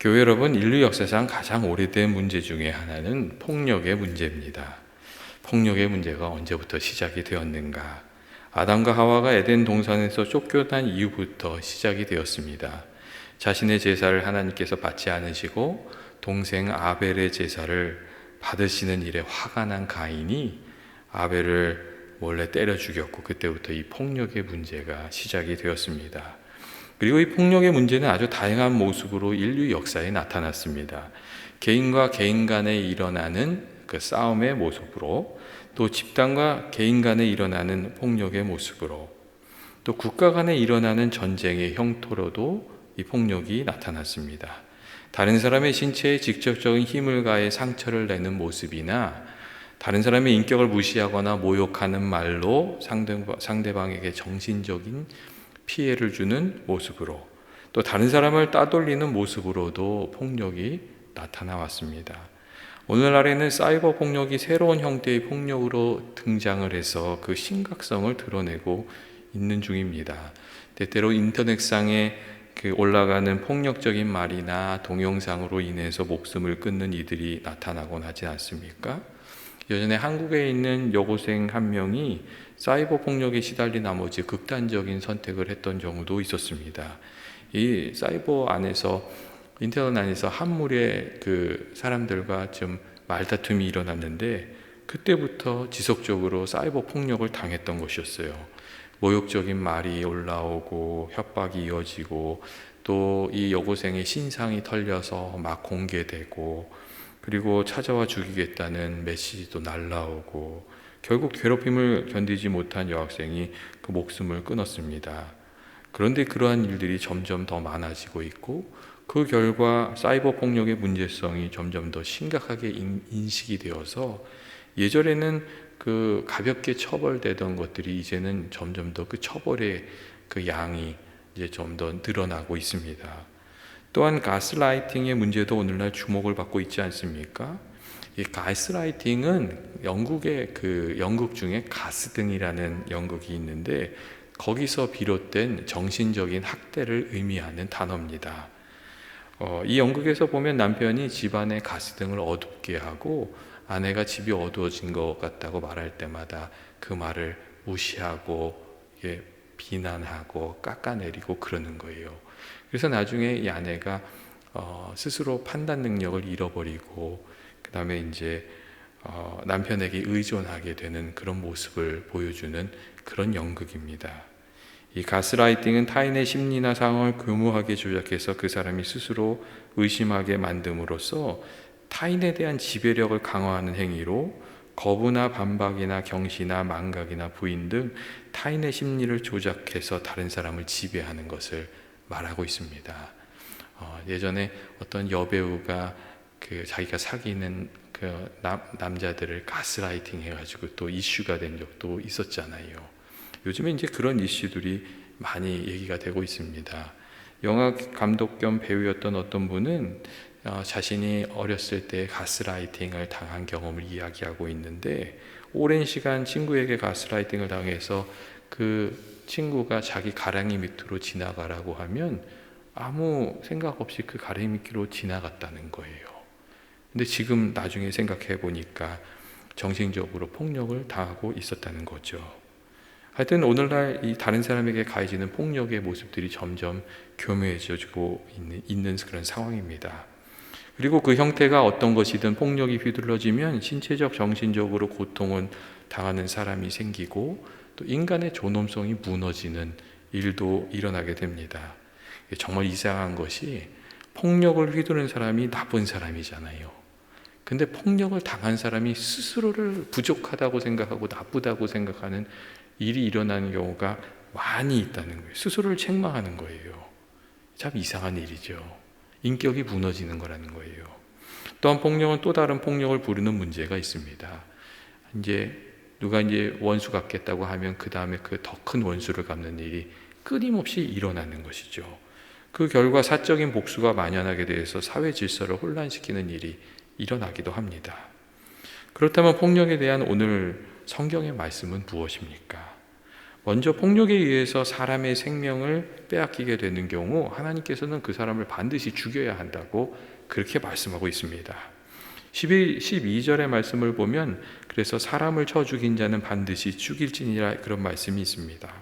교회 여러분, 인류 역사상 가장 오래된 문제 중에 하나는 폭력의 문제입니다. 폭력의 문제가 언제부터 시작이 되었는가? 아담과 하와가 에덴 동산에서 쫓겨난 이후부터 시작이 되었습니다. 자신의 제사를 하나님께서 받지 않으시고 동생 아벨의 제사를 받으시는 일에 화가 난 가인이 아벨을 몰래 때려 죽였고 그때부터 이 폭력의 문제가 시작이 되었습니다. 그리고 이 폭력의 문제는 아주 다양한 모습으로 인류 역사에 나타났습니다. 개인과 개인 간에 일어나는 그 싸움의 모습으로 또 집단과 개인 간에 일어나는 폭력의 모습으로 또 국가 간에 일어나는 전쟁의 형태로도 이 폭력이 나타났습니다. 다른 사람의 신체에 직접적인 힘을 가해 상처를 내는 모습이나 다른 사람의 인격을 무시하거나 모욕하는 말로 상대방에게 정신적인 피해를 주는 모습으로 또 다른 사람을 따돌리는 모습으로도 폭력이 나타나 왔습니다. 오늘날에는 사이버 폭력이 새로운 형태의 폭력으로 등장을 해서 그 심각성을 드러내고 있는 중입니다. 때때로 인터넷상에 그 올라가는 폭력적인 말이나 동영상으로 인해서 목숨을 끊는 이들이 나타나곤 하지 않습니까? 예전에 한국에 있는 여고생 한 명이 사이버 폭력에 시달린 나머지 극단적인 선택을 했던 경우도 있었습니다. 이 사이버 안에서 인터넷 안에서 한물의 그 사람들과 좀 말다툼이 일어났는데 그때부터 지속적으로 사이버 폭력을 당했던 것이었어요. 모욕적인 말이 올라오고 협박이 이어지고 또 이 여고생의 신상이 털려서 막 공개되고 그리고 찾아와 죽이겠다는 메시지도 날라오고 결국 괴롭힘을 견디지 못한 여학생이 그 목숨을 끊었습니다. 그런데 그러한 일들이 점점 더 많아지고 있고 그 결과 사이버 폭력의 문제성이 점점 더 심각하게 인식이 되어서 예전에는 그 가볍게 처벌되던 것들이 이제는 점점 더 그 처벌의 그 양이 이제 좀 더 늘어나고 있습니다. 또한 가스라이팅의 문제도 오늘날 주목을 받고 있지 않습니까? 이 가스라이팅은 영국의 그 연극 중에 가스등이라는 연극이 있는데 거기서 비롯된 정신적인 학대를 의미하는 단어입니다. 어, 이 연극에서 보면 남편이 집안의 가스등을 어둡게 하고 아내가 집이 어두워진 것 같다고 말할 때마다 그 말을 무시하고 예, 비난하고 깎아내리고 그러는 거예요. 그래서 나중에 이 아내가 어, 스스로 판단 능력을 잃어버리고 그 다음에 이제 어, 남편에게 의존하게 되는 그런 모습을 보여주는 그런 연극입니다. 이 가스라이팅은 타인의 심리나 상황을 교묘하게 조작해서 그 사람이 스스로 의심하게 만듦으로써 타인에 대한 지배력을 강화하는 행위로 거부나 반박이나 경시나 망각이나 부인 등 타인의 심리를 조작해서 다른 사람을 지배하는 것을 말하고 있습니다. 어, 예전에 어떤 여배우가 그 자기가 사귀는 그 남, 남자들을 가스라이팅 해가지고 또 이슈가 된 적도 있었잖아요. 요즘에 이제 그런 이슈들이 많이 얘기가 되고 있습니다. 영화 감독 겸 배우였던 어떤 분은 어, 자신이 어렸을 때 가스라이팅을 당한 경험을 이야기하고 있는데 오랜 시간 친구에게 가스라이팅을 당해서 그 친구가 자기 가랑이 밑으로 지나가라고 하면 아무 생각 없이 그 가랑이 밑으로 지나갔다는 거예요. 근데 지금 나중에 생각해 보니까 정신적으로 폭력을 당하고 있었다는 거죠. 하여튼 오늘날 이 다른 사람에게 가해지는 폭력의 모습들이 점점 교묘해지고 있는, 있는 그런 상황입니다. 그리고 그 형태가 어떤 것이든 폭력이 휘둘러지면 신체적, 정신적으로 고통을 당하는 사람이 생기고 또 인간의 존엄성이 무너지는 일도 일어나게 됩니다. 정말 이상한 것이 폭력을 휘두른 사람이 나쁜 사람이잖아요. 근데 폭력을 당한 사람이 스스로를 부족하다고 생각하고 나쁘다고 생각하는 일이 일어나는 경우가 많이 있다는 거예요. 스스로를 책망하는 거예요. 참 이상한 일이죠. 인격이 무너지는 거라는 거예요. 또한 폭력은 또 다른 폭력을 부르는 문제가 있습니다. 이제 누가 이제 원수 갚겠다고 하면 그 다음에 그 더 큰 원수를 갚는 일이 끊임없이 일어나는 것이죠. 그 결과 사적인 복수가 만연하게 돼서 사회 질서를 혼란시키는 일이 일어나기도 합니다. 그렇다면 폭력에 대한 오늘 성경의 말씀은 무엇입니까? 먼저 폭력에 의해서 사람의 생명을 빼앗기게 되는 경우 하나님께서는 그 사람을 반드시 죽여야 한다고 그렇게 말씀하고 있습니다. 12, 12절의 말씀을 보면 그래서 사람을 쳐 죽인 자는 반드시 죽일지니라 그런 말씀이 있습니다.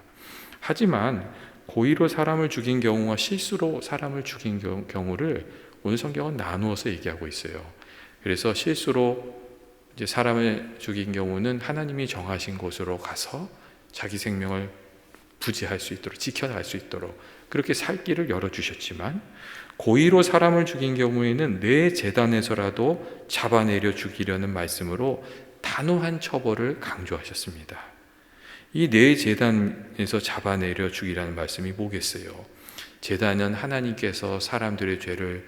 하지만 고의로 사람을 죽인 경우와 실수로 사람을 죽인 경우를 오늘 성경은 나누어서 얘기하고 있어요. 그래서 실수로 이제 사람을 죽인 경우는 하나님이 정하신 곳으로 가서 자기 생명을 부지할 수 있도록 지켜갈 수 있도록 그렇게 살 길을 열어 주셨지만 고의로 사람을 죽인 경우에는 내 재단에서라도 잡아내려 죽이려는 말씀으로 단호한 처벌을 강조하셨습니다. 이내 재단에서 잡아내려 죽이라는 말씀이 뭐겠어요? 재단은 하나님께서 사람들의 죄를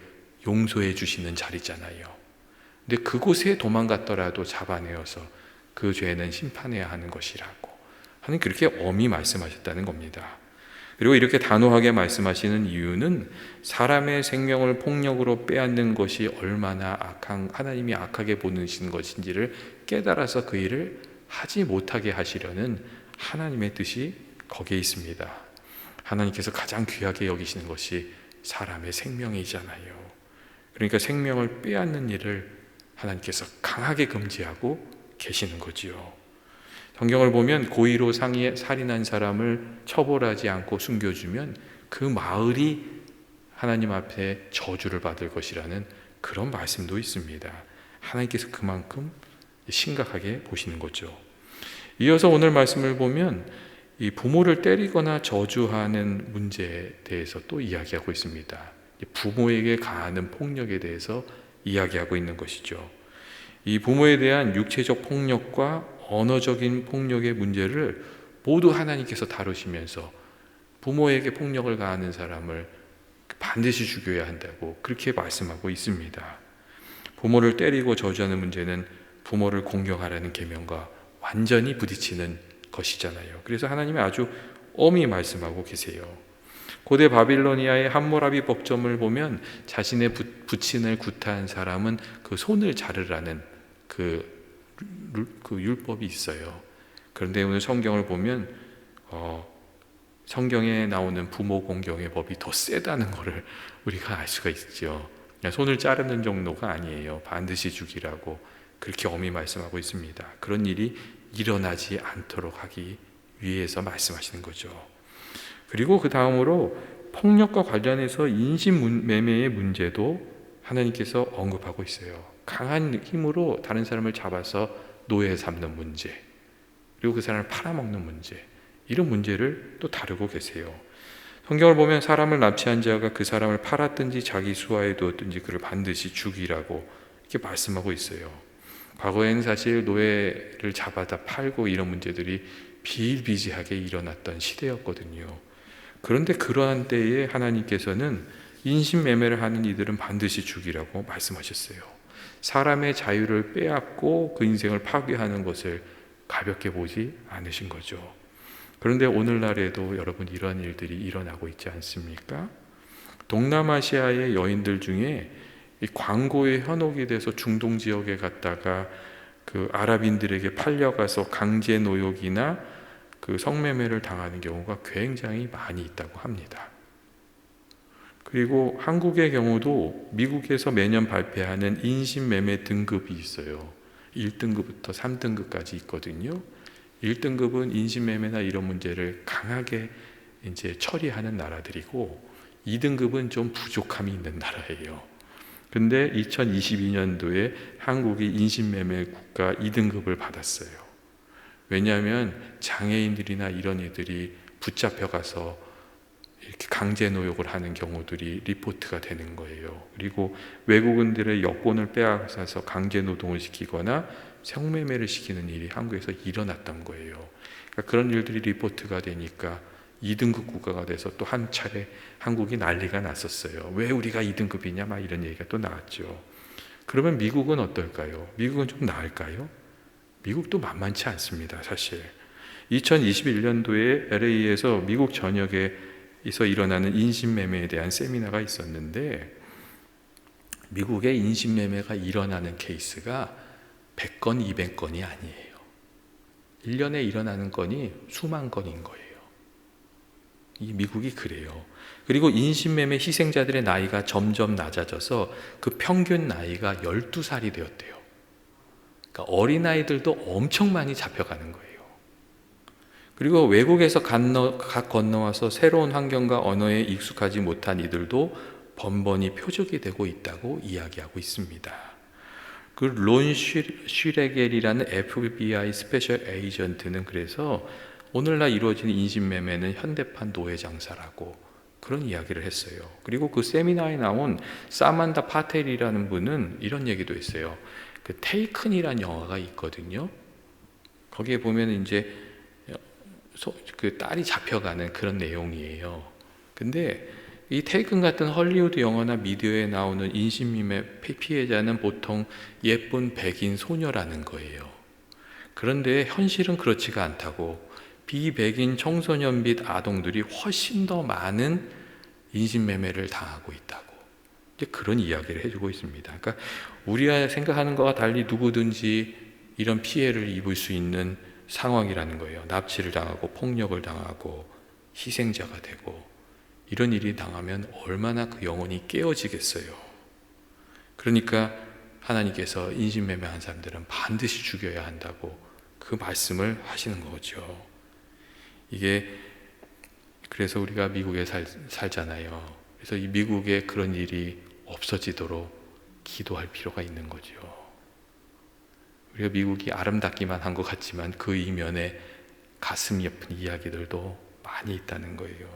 용서해 주시는 자리잖아요. 근데 그곳에 도망갔더라도 잡아내어서 그 죄는 심판해야 하는 것이라고 하는 그렇게 엄히 말씀하셨다는 겁니다. 그리고 이렇게 단호하게 말씀하시는 이유는 사람의 생명을 폭력으로 빼앗는 것이 얼마나 악한 하나님이 악하게 보시는 것인지를 깨달아서 그 일을 하지 못하게 하시려는 하나님의 뜻이 거기에 있습니다. 하나님께서 가장 귀하게 여기시는 것이 사람의 생명이잖아요. 그러니까 생명을 빼앗는 일을 하나님께서 강하게 금지하고 계시는 거지요. 성경을 보면 고의로 상해 살인한 사람을 처벌하지 않고 숨겨주면 그 마을이 하나님 앞에 저주를 받을 것이라는 그런 말씀도 있습니다. 하나님께서 그만큼 심각하게 보시는 거죠. 이어서 오늘 말씀을 보면 이 부모를 때리거나 저주하는 문제에 대해서 또 이야기하고 있습니다. 부모에게 가하는 폭력에 대해서 이야기하고 있는 것이죠. 이 부모에 대한 육체적 폭력과 언어적인 폭력의 문제를 모두 하나님께서 다루시면서 부모에게 폭력을 가하는 사람을 반드시 죽여야 한다고 그렇게 말씀하고 있습니다. 부모를 때리고 저주하는 문제는 부모를 공경하라는 계명과 완전히 부딪히는 것이잖아요. 그래서 하나님이 아주 엄히 말씀하고 계세요. 고대 바빌로니아의 함모라비 법점을 보면 자신의 부친을 구타한 사람은 그 손을 자르라는 그 그 율법이 있어요. 그런데 오늘 성경을 보면 어, 성경에 나오는 부모 공경의 법이 더 세다는 것을 우리가 알 수가 있죠. 손을 자르는 정도가 아니에요. 반드시 죽이라고 그렇게 엄히 말씀하고 있습니다. 그런 일이 일어나지 않도록 하기 위해서 말씀하시는 거죠. 그리고 그 다음으로 폭력과 관련해서 인신 매매의 문제도 하나님께서 언급하고 있어요. 강한 힘으로 다른 사람을 잡아서 노예 삼는 문제, 그리고 그 사람을 팔아먹는 문제, 이런 문제를 또 다루고 계세요. 성경을 보면 사람을 납치한 자가 그 사람을 팔았든지 자기 수하에 두었든지 그를 반드시 죽이라고 이렇게 말씀하고 있어요. 과거에는 사실 노예를 잡아다 팔고 이런 문제들이 비일비재하게 일어났던 시대였거든요. 그런데 그러한 때에 하나님께서는 인신매매를 하는 이들은 반드시 죽이라고 말씀하셨어요. 사람의 자유를 빼앗고 그 인생을 파괴하는 것을 가볍게 보지 않으신 거죠. 그런데 오늘날에도 여러분 이러한 일들이 일어나고 있지 않습니까? 동남아시아의 여인들 중에 이 광고에 현혹이 돼서 중동 지역에 갔다가 그 아랍인들에게 팔려가서 강제 노역이나 그 성매매를 당하는 경우가 굉장히 많이 있다고 합니다. 그리고 한국의 경우도 미국에서 매년 발표하는 인신매매 등급이 있어요. 1등급부터 3등급까지 있거든요. 1등급은 인신매매나 이런 문제를 강하게 이제 처리하는 나라들이고 2등급은 좀 부족함이 있는 나라예요. 근데 2022년도에 한국이 인신매매 국가 2등급을 받았어요. 왜냐하면 장애인들이나 이런 애들이 붙잡혀 가서 이렇게 강제 노역을 하는 경우들이 리포트가 되는 거예요. 그리고 외국인들의 여권을 빼앗아서 강제 노동을 시키거나 성매매를 시키는 일이 한국에서 일어났던 거예요. 그러니까 그런 일들이 리포트가 되니까 2등급 국가가 돼서 또 한 차례 한국이 난리가 났었어요. 왜 우리가 2등급이냐? 막 이런 얘기가 또 나왔죠. 그러면 미국은 어떨까요? 미국은 좀 나을까요? 미국도 만만치 않습니다, 사실. 2021년도에 LA에서 미국 전역에 에서 일어나는 인신매매에 대한 세미나가 있었는데 미국의 인신매매가 일어나는 케이스가 100건, 200건이 아니에요. 1년에 일어나는 건이 수만 건인 거예요. 이 미국이 그래요. 그리고 인신매매 희생자들의 나이가 점점 낮아져서 그 평균 나이가 12살이 되었대요. 그러니까 어린아이들도 엄청 많이 잡혀가는 거예요. 그리고 외국에서 건너, 건너와서 새로운 환경과 언어에 익숙하지 못한 이들도 번번이 표적이 되고 있다고 이야기하고 있습니다. 그 론 슈레겔이라는 FBI 스페셜 에이전트는 그래서 오늘날 이루어지는 인신매매는 현대판 노예 장사라고 그런 이야기를 했어요. 그리고 그 세미나에 나온 사만다 파텔이라는 분은 이런 얘기도 했어요. 그 테이큰이라는 영화가 있거든요. 거기에 보면 이제 그 딸이 잡혀가는 그런 내용이에요. 근데 이 테이큰 같은 헐리우드 영화나 미디어에 나오는 인신미매 피해자는 보통 예쁜 백인 소녀라는 거예요. 그런데 현실은 그렇지가 않다고 비백인 청소년 및 아동들이 훨씬 더 많은 인신매매를 당하고 있다고 이제 그런 이야기를 해주고 있습니다. 그러니까 우리가 생각하는 것과 달리 누구든지 이런 피해를 입을 수 있는 상황이라는 거예요. 납치를 당하고 폭력을 당하고 희생자가 되고 이런 일이 당하면 얼마나 그 영혼이 깨어지겠어요. 그러니까 하나님께서 인신매매한 사람들은 반드시 죽여야 한다고 그 말씀을 하시는 거죠. 이게 그래서 우리가 미국에 살, 살잖아요. 그래서 이 미국에 그런 일이 없어지도록 기도할 필요가 있는 거죠. 우리가 미국이 아름답기만 한 것 같지만 그 이면에 가슴이 아픈 이야기들도 많이 있다는 거예요.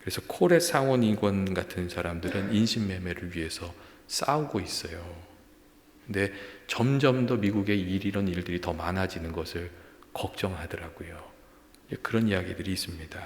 그래서 코레 상원의원 같은 사람들은 인신매매를 위해서 싸우고 있어요. 근데 점점 더 미국에 이런 일들이 더 많아지는 것을 걱정하더라고요. 그런 이야기들이 있습니다.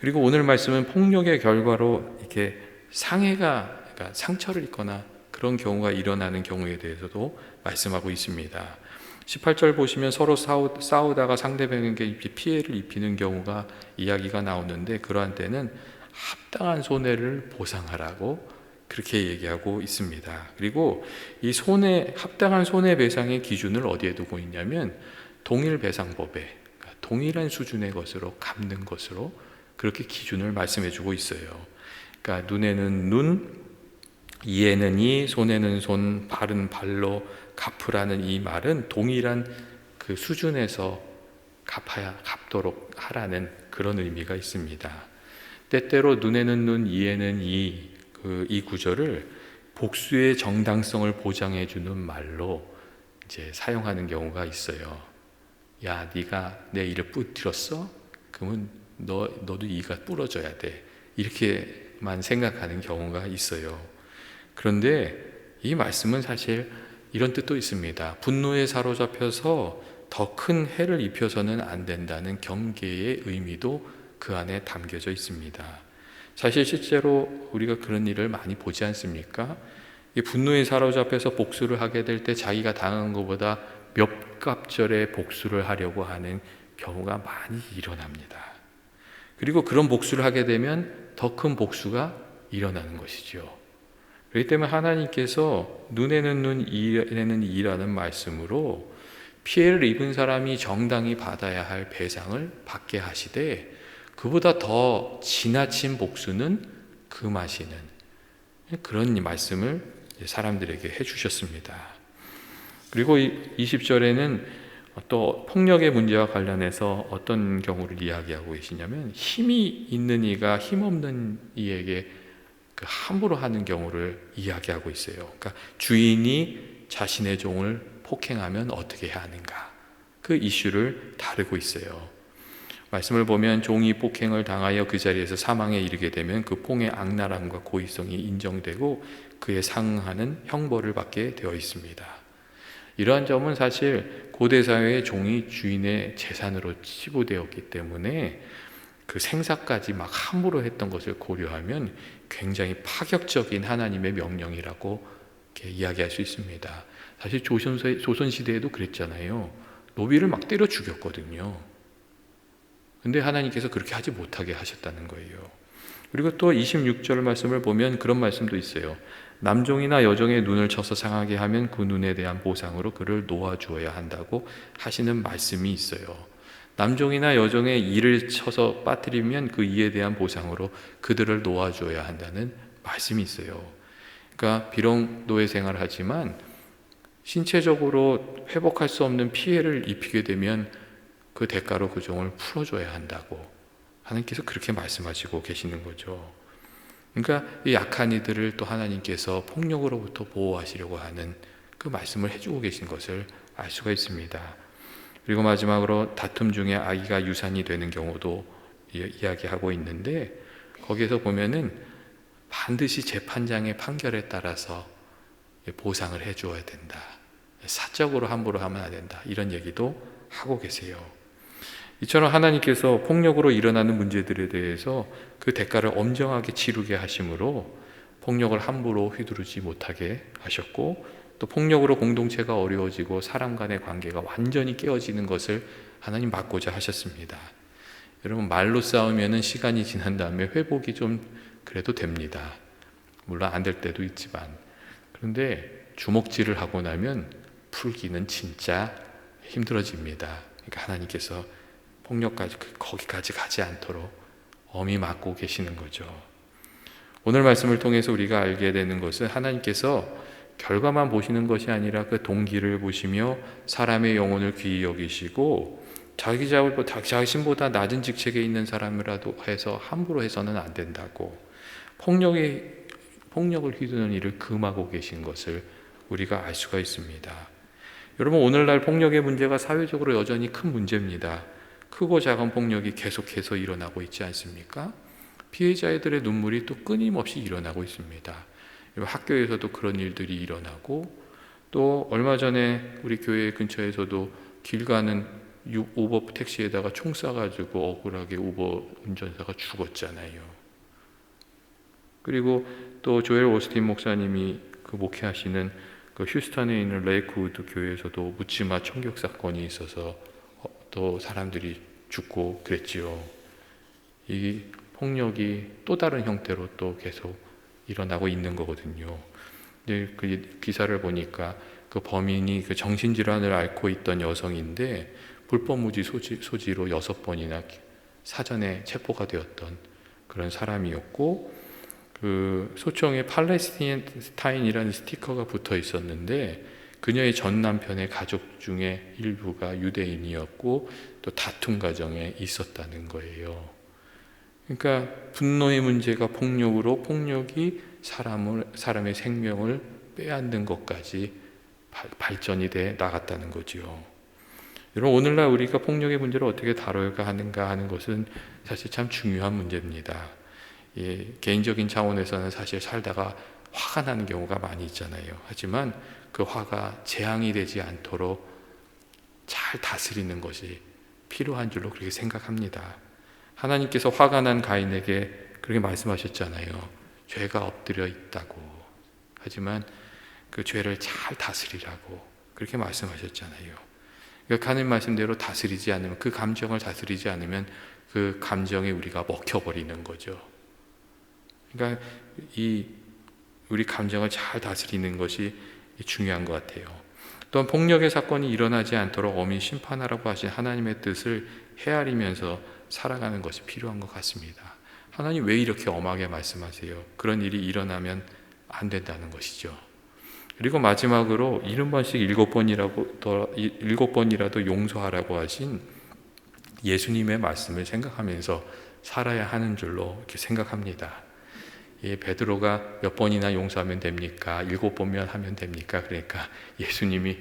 그리고 오늘 말씀은 폭력의 결과로 이렇게 상해가 그러니까 상처를 입거나 그런 경우가 일어나는 경우에 대해서도 말씀하고 있습니다. 18절 보시면 서로 싸우, 싸우다가 상대방에게 피해를 입히는 경우가 이야기가 나오는데 그러한 때는 합당한 손해를 보상하라고 그렇게 얘기하고 있습니다. 그리고 이 손해 합당한 손해 배상의 기준을 어디에 두고 있냐면 동일 배상법에 동일한 수준의 것으로 갚는 것으로 그렇게 기준을 말씀해 주고 있어요. 그러니까 눈에는 눈, 이에는 이, 손에는 손, 발은 발로 갚으라는 이 말은 동일한 그 수준에서 갚아야 갚도록 하라는 그런 의미가 있습니다. 때때로 눈에는 눈, 이에는 이, 그, 이 구절을 복수의 정당성을 보장해 주는 말로 이제 사용하는 경우가 있어요. 야, 네가 내 일을 뿌뜨렸어? 그러면 너 너도 이가 부러져야 돼. 이렇게만 생각하는 경우가 있어요. 그런데 이 말씀은 사실 이런 뜻도 있습니다. 분노에 사로잡혀서 더 큰 해를 입혀서는 안 된다는 경계의 의미도 그 안에 담겨져 있습니다. 사실 실제로 우리가 그런 일을 많이 보지 않습니까? 분노에 사로잡혀서 복수를 하게 될 때 자기가 당한 것보다 몇 갑절의 복수를 하려고 하는 경우가 많이 일어납니다. 그리고 그런 복수를 하게 되면 더 큰 복수가 일어나는 것이죠. 그렇기 때문에 하나님께서 눈에는 눈, 이에는 이라는 말씀으로 피해를 입은 사람이 정당히 받아야 할 배상을 받게 하시되 그보다 더 지나친 복수는 금하시는 그런 말씀을 사람들에게 해주셨습니다. 그리고 20절에는 또 폭력의 문제와 관련해서 어떤 경우를 이야기하고 계시냐면 힘이 있는 이가 힘없는 이에게 그 함부로 하는 경우를 이야기하고 있어요. 그러니까 주인이 자신의 종을 폭행하면 어떻게 해야 하는가 그 이슈를 다루고 있어요. 말씀을 보면 종이 폭행을 당하여 그 자리에서 사망에 이르게 되면 그 폭의 악랄함과 고의성이 인정되고 그에 상응하는 형벌을 받게 되어 있습니다. 이러한 점은 사실 고대 사회의 종이 주인의 재산으로 치부되었기 때문에 그 생사까지 막 함부로 했던 것을 고려하면 굉장히 파격적인 하나님의 명령이라고 이야기할 수 있습니다. 사실 조선 시대에도 그랬잖아요. 노비를 막 때려 죽였거든요. 근데 하나님께서 그렇게 하지 못하게 하셨다는 거예요. 그리고 또 26절 말씀을 보면 그런 말씀도 있어요. 남종이나 여종의 눈을 쳐서 상하게 하면 그 눈에 대한 보상으로 그를 놓아주어야 한다고 하시는 말씀이 있어요. 남종이나 여종의 이를 쳐서 빠뜨리면 그 이에 대한 보상으로 그들을 놓아주어야 한다는 말씀이 있어요. 그러니까 비록 노예 생활을 하지만 신체적으로 회복할 수 없는 피해를 입히게 되면 그 대가로 그 종을 풀어줘야 한다고 하나님께서 그렇게 말씀하시고 계시는 거죠. 그러니까 이 약한 이들을 또 하나님께서 폭력으로부터 보호하시려고 하는 그 말씀을 해주고 계신 것을 알 수가 있습니다. 그리고 마지막으로 다툼 중에 아기가 유산이 되는 경우도 이야기하고 있는데 거기에서 보면은 반드시 재판장의 판결에 따라서 보상을 해주어야 된다. 사적으로 함부로 하면 안 된다. 이런 얘기도 하고 계세요. 이처럼 하나님께서 폭력으로 일어나는 문제들에 대해서 그 대가를 엄정하게 치르게 하심으로 폭력을 함부로 휘두르지 못하게 하셨고 또 폭력으로 공동체가 어려워지고 사람 간의 관계가 완전히 깨어지는 것을 하나님 막고자 하셨습니다. 여러분 말로 싸우면은 시간이 지난 다음에 회복이 좀 그래도 됩니다. 물론 안 될 때도 있지만 그런데 주먹질을 하고 나면 풀기는 진짜 힘들어집니다. 그러니까 하나님께서 폭력까지 그, 거기까지 가지 않도록 엄히 막고 계시는 거죠. 오늘 말씀을 통해서 우리가 알게 되는 것은 하나님께서 결과만 보시는 것이 아니라 그 동기를 보시며 사람의 영혼을 귀히 여기시고 자기 자신보다 낮은 직책에 있는 사람이라도 해서 함부로 해서는 안 된다고 폭력의 폭력을 휘두르는 일을 금하고 계신 것을 우리가 알 수가 있습니다. 여러분 오늘날 폭력의 문제가 사회적으로 여전히 큰 문제입니다. 크고 작은 폭력이 계속해서 일어나고 있지 않습니까? 피해자들의 눈물이 또 끊임없이 일어나고 있습니다. 학교에서도 그런 일들이 일어나고 또 얼마 전에 우리 교회 근처에서도 길 가는 오버 택시에다가 총 쏴가지고 억울하게 오버 운전사가 죽었잖아요. 그리고 또 조엘 오스틴 목사님이 그 목회하시는 그 휴스턴에 있는 레이크우드 교회에서도 묻지마 총격 사건이 있어서 또 사람들이 죽고 그랬지요. 이 폭력이 또 다른 형태로 또 계속 일어나고 있는 거거든요. 그 기사를 보니까 그 범인이 그 정신질환을 앓고 있던 여성인데 불법무지 소지, 소지로 여섯 번이나 사전에 체포가 되었던 그런 사람이었고 그 소총에 팔레스타인이라는 스티커가 붙어 있었는데 그녀의 전 남편의 가족 중에 일부가 유대인이었고 또 다툼 과정에 있었다는 거예요. 그러니까 분노의 문제가 폭력으로 폭력이 사람을 사람의 생명을 빼앗는 것까지 발전이 돼 나갔다는 거지요. 여러분 오늘날 우리가 폭력의 문제를 어떻게 다뤄야 하는가 하는 것은 사실 참 중요한 문제입니다. 예, 개인적인 차원에서는 사실 살다가 화가 나는 경우가 많이 있잖아요. 하지만 그 화가 재앙이 되지 않도록 잘 다스리는 것이 필요한 줄로 그렇게 생각합니다. 하나님께서 화가 난 가인에게 그렇게 말씀하셨잖아요. 죄가 엎드려 있다고. 하지만 그 죄를 잘 다스리라고 그렇게 말씀하셨잖아요. 그러니까 하나님 말씀대로 다스리지 않으면 그 감정을 다스리지 않으면 그 감정에 우리가 먹혀버리는 거죠. 그러니까 이 우리 감정을 잘 다스리는 것이 중요한 것 같아요. 또한 폭력의 사건이 일어나지 않도록 엄히 심판하라고 하신 하나님의 뜻을 헤아리면서 살아가는 것이 필요한 것 같습니다. 하나님 왜 이렇게 엄하게 말씀하세요? 그런 일이 일어나면 안 된다는 것이죠. 그리고 마지막으로 일흔 번씩 일곱 번이라고 일곱 번이라도 용서하라고 하신 예수님의 말씀을 생각하면서 살아야 하는 줄로 이렇게 생각합니다. 예, 베드로가 몇 번이나 용서하면 됩니까? 일곱 번면 하면 됩니까? 그러니까 예수님이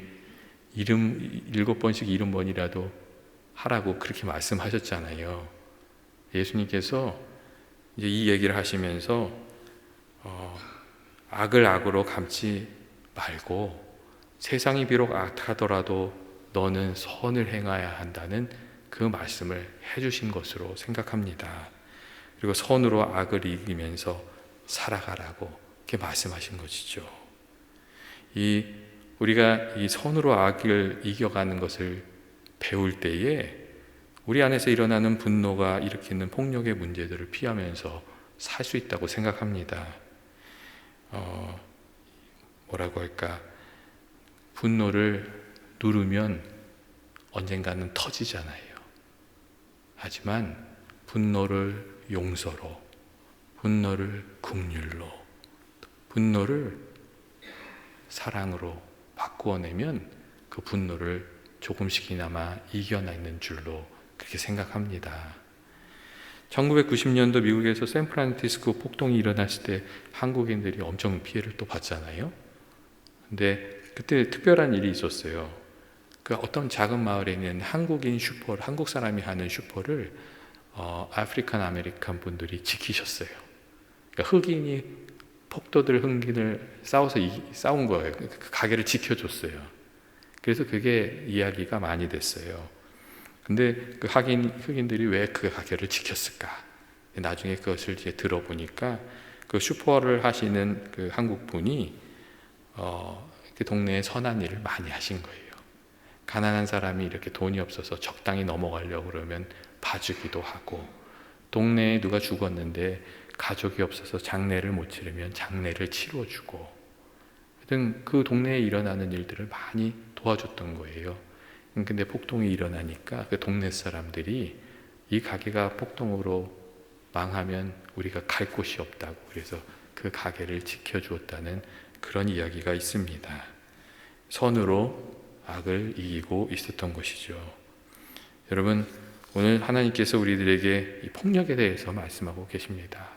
이름 일곱 번씩 일흔 번이라도 하라고 그렇게 말씀하셨잖아요. 예수님께서 이제 이 얘기를 하시면서 어, 악을 악으로 감지 말고 세상이 비록 악하더라도 너는 선을 행해야 한다는 그 말씀을 해주신 것으로 생각합니다. 그리고 선으로 악을 이기면서 살아가라고 이렇게 말씀하신 것이죠. 이 우리가 이 선으로 악을 이겨가는 것을 배울 때에 우리 안에서 일어나는 분노가 일으키는 폭력의 문제들을 피하면서 살 수 있다고 생각합니다. 어, 뭐라고 할까? 분노를 누르면 언젠가는 터지잖아요. 하지만 분노를 용서로, 분노를 국률로, 분노를 사랑으로 바꾸어내면 그 분노를 조금씩이나마 이겨내는 줄로 그렇게 생각합니다. 1990년도 미국에서 샌프란시스코 폭동이 일어났을 때 한국인들이 엄청 피해를 또 봤잖아요. 근데 그때 특별한 일이 있었어요. 그 어떤 작은 마을에 있는 한국인 슈퍼, 한국 사람이 하는 슈퍼를 어, 아프리칸 아메리칸 분들이 지키셨어요. 그러니까 흑인이 폭도들 흑인을 싸워서 이, 싸운 거예요. 그 가게를 지켜줬어요. 그래서 그게 이야기가 많이 됐어요. 근데 그 흑인, 흑인들이 왜 그 가게를 지켰을까? 나중에 그것을 이제 들어보니까 그 슈퍼를 하시는 그 한국 분이 어, 그 동네에 선한 일을 많이 하신 거예요. 가난한 사람이 이렇게 돈이 없어서 적당히 넘어가려고 그러면 봐주기도 하고, 동네에 누가 죽었는데 가족이 없어서 장례를 못 치르면 장례를 치러주고, 하여튼 그 동네에 일어나는 일들을 많이 도와줬던 거예요. 근데 폭동이 일어나니까 그 동네 사람들이 이 가게가 폭동으로 망하면 우리가 갈 곳이 없다고 그래서 그 가게를 지켜주었다는 그런 이야기가 있습니다. 선으로 악을 이기고 있었던 것이죠. 여러분, 오늘 하나님께서 우리들에게 이 폭력에 대해서 말씀하고 계십니다.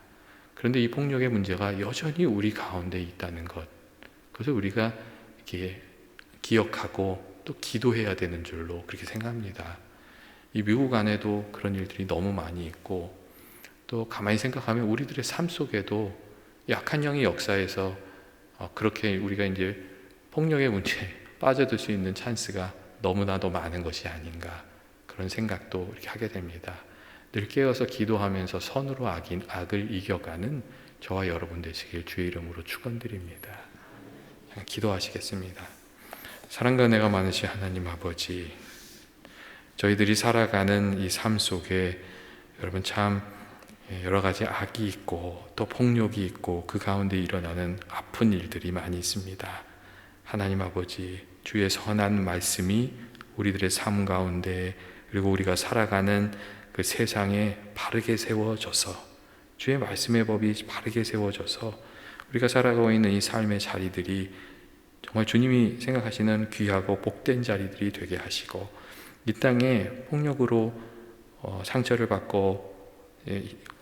그런데 이 폭력의 문제가 여전히 우리 가운데 있다는 것. 그래서 우리가 이렇게 기억하고 또 기도해야 되는 줄로 그렇게 생각합니다. 이 미국 안에도 그런 일들이 너무 많이 있고 또 가만히 생각하면 우리들의 삶 속에도 약한 영의 역사에서 어, 그렇게 우리가 이제 폭력의 문제에 빠져들 수 있는 찬스가 너무나도 많은 것이 아닌가 그런 생각도 이렇게 하게 됩니다. 늘 깨어서 기도하면서 선으로 악인, 악을 이겨가는 저와 여러분 되시길 주의 이름으로 축원드립니다. 기도하시겠습니다. 사랑과 내가 많으신 하나님 아버지, 저희들이 살아가는 이 삶 속에 여러분 참 여러 가지 악이 있고 또 폭력이 있고 그 가운데 일어나는 아픈 일들이 많이 있습니다. 하나님 아버지, 주의 선한 말씀이 우리들의 삶 가운데 그리고 우리가 살아가는 그 세상에 바르게 세워져서 주의 말씀의 법이 바르게 세워져서 우리가 살아가고 있는 이 삶의 자리들이 정말 주님이 생각하시는 귀하고 복된 자리들이 되게 하시고 이 땅에 폭력으로 어, 상처를 받고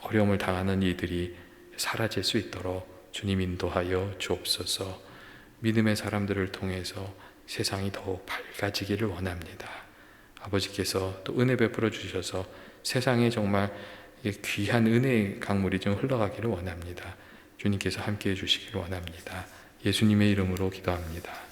어려움을 당하는 이들이 사라질 수 있도록 주님 인도하여 주옵소서 믿음의 사람들을 통해서 세상이 더욱 밝아지기를 원합니다. 아버지께서 또 은혜 베풀어 주셔서 세상에 정말 귀한 은혜의 강물이 좀 흘러가기를 원합니다. 주님께서 함께 해 주시기를 원합니다. 예수님의 이름으로 기도합니다.